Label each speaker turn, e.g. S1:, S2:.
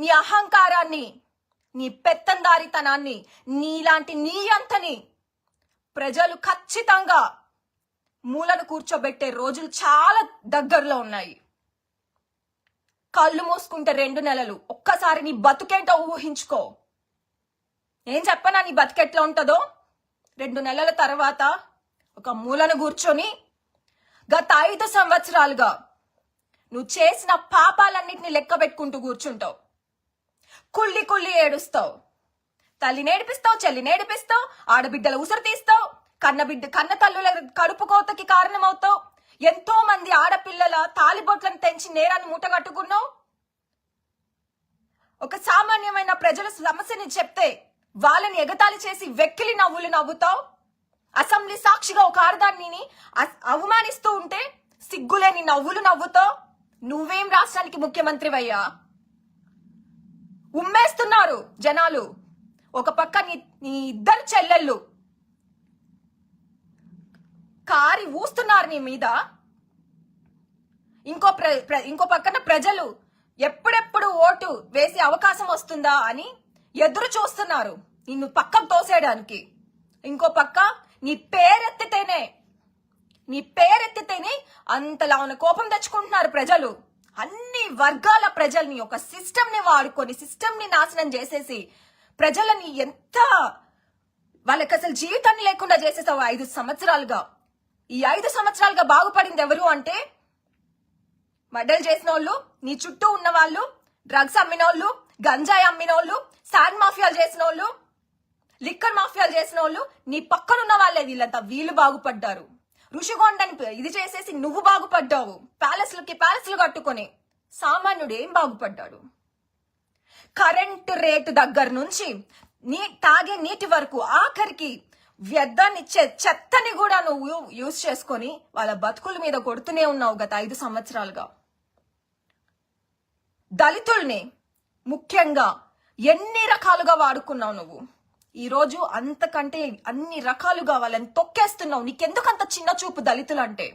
S1: నీ అహంకారాన్ని నీ పెత్తందారితనాన్ని నీలాంటి నీ అంతని ప్రజలు ఖచ్చితంగా మూలను కూర్చోబెట్టే రోజులు చాలా దగ్గరలో ఉన్నాయి. కళ్ళు మూసుకుంటే రెండు నెలలు. ఒక్కసారి నీ బతుకేంటో ఊహించుకో. ఏం చెప్పనా నీ బతికెట్లా ఉంటుందో? రెండు నెలల తర్వాత ఒక మూలను కూర్చొని గత ఐదు సంవత్సరాలుగా నువ్వు చేసిన పాపాలన్నిటిని లెక్క పెట్టుకుంటూ కూర్చుంటావు. కుళ్ళి కుళ్ళి ఏడుస్తావు. తల్లి నేడిపిస్తావు చెల్లి నేడిపిస్తావు ఆడబిడ్డల ఉసురు తీస్తావు కన్న బిడ్డ కన్న తల్లుల కడుపు కోతకి కారణమవుతావు. ఎంతో మంది ఆడపిల్లల తాలిబొట్లను తెంచి నేరాన్ని మూటగట్టుకున్నావు. ఒక సామాన్యమైన ప్రజల సమస్యని చెప్తే వాళ్ళని ఎగతాళి చేసి వెక్కిలి నవ్వులు నవ్వుతావు. అసెంబ్లీ సాక్షిగా ఒక ఆడదాన్ని అవమానిస్తూ ఉంటే సిగ్గులేని నవ్వులు నవ్వుతావు. నువ్వేం రాష్ట్రానికి ముఖ్యమంత్రివయ్యా? ఉమ్మేస్తున్నారు జనాలు. ఒక పక్క నీ నీ ఇద్దరు చెల్లెళ్ళు. కారి ఊస్తున్నారు నీ మీద. ఇంకో ప్ర ప్ర- ఇంకో పక్కన ప్రజలు ఎప్పుడెప్పుడు ఓటు వేసే అవకాశం వస్తుందా అని ఎదురు చూస్తున్నారు. నిన్ను పక్కకు తోసేయడానికి. ఇంకో పక్క నీ పేరెత్తితేనే నీ పేరెత్తితేనే అంతలా ఉన్న కోపం తెచ్చుకుంటున్నారు ప్రజలు. అన్ని వర్గాల ప్రజల్ని ఒక సిస్టమ్ని వాడుకొని సిస్టమ్ని నాశనం చేసేసి ప్రజలని ఎంత వాళ్ళకి అసలు జీవితాన్ని లేకుండా చేసేసావు ఐదు సంవత్సరాలుగా ఈ ఐదు సంవత్సరాలుగా బాగుపడింది ఎవరు అంటే మర్డర్లు చేసిన వాళ్ళు నీ చుట్టూ ఉన్న వాళ్ళు డ్రగ్స్ అమ్మిన వాళ్ళు గంజాయి అమ్మిన వాళ్ళు శాండ్ మాఫియాలు చేసిన వాళ్ళు లిక్కర్ మాఫియాలు చేసిన వాళ్ళు నీ పక్కనున్న వాళ్ళే వీళ్ళంతా వీళ్ళు బాగుపడ్డారు. ఋషిగొండని ఇది చేసేసి నువ్వు బాగుపడ్డావు. ప్యాలెస్లకి ప్యాలెస్లు కట్టుకొని సామాన్యుడు ఏం బాగుపడ్డాడు? కరెంటు రేటు దగ్గర నుంచి నీ తాగే నీటి వరకు ఆఖరికి వ్యర్థాన్ని చెత్తని కూడా నువ్వు యూజ్ చేసుకొని వాళ్ళ బతుకుల మీద కొడుతూనే ఉన్నావు గత ఐదు సంవత్సరాలుగా. దళితుల్ని ముఖ్యంగా ఎన్ని రకాలుగా వాడుకున్నావు నువ్వు? ఈరోజు అంతకంటే అన్ని రకాలుగా వాళ్ళని తొక్కేస్తున్నావు. నీకెందుకంత చిన్న చూపు దళితులు అంటే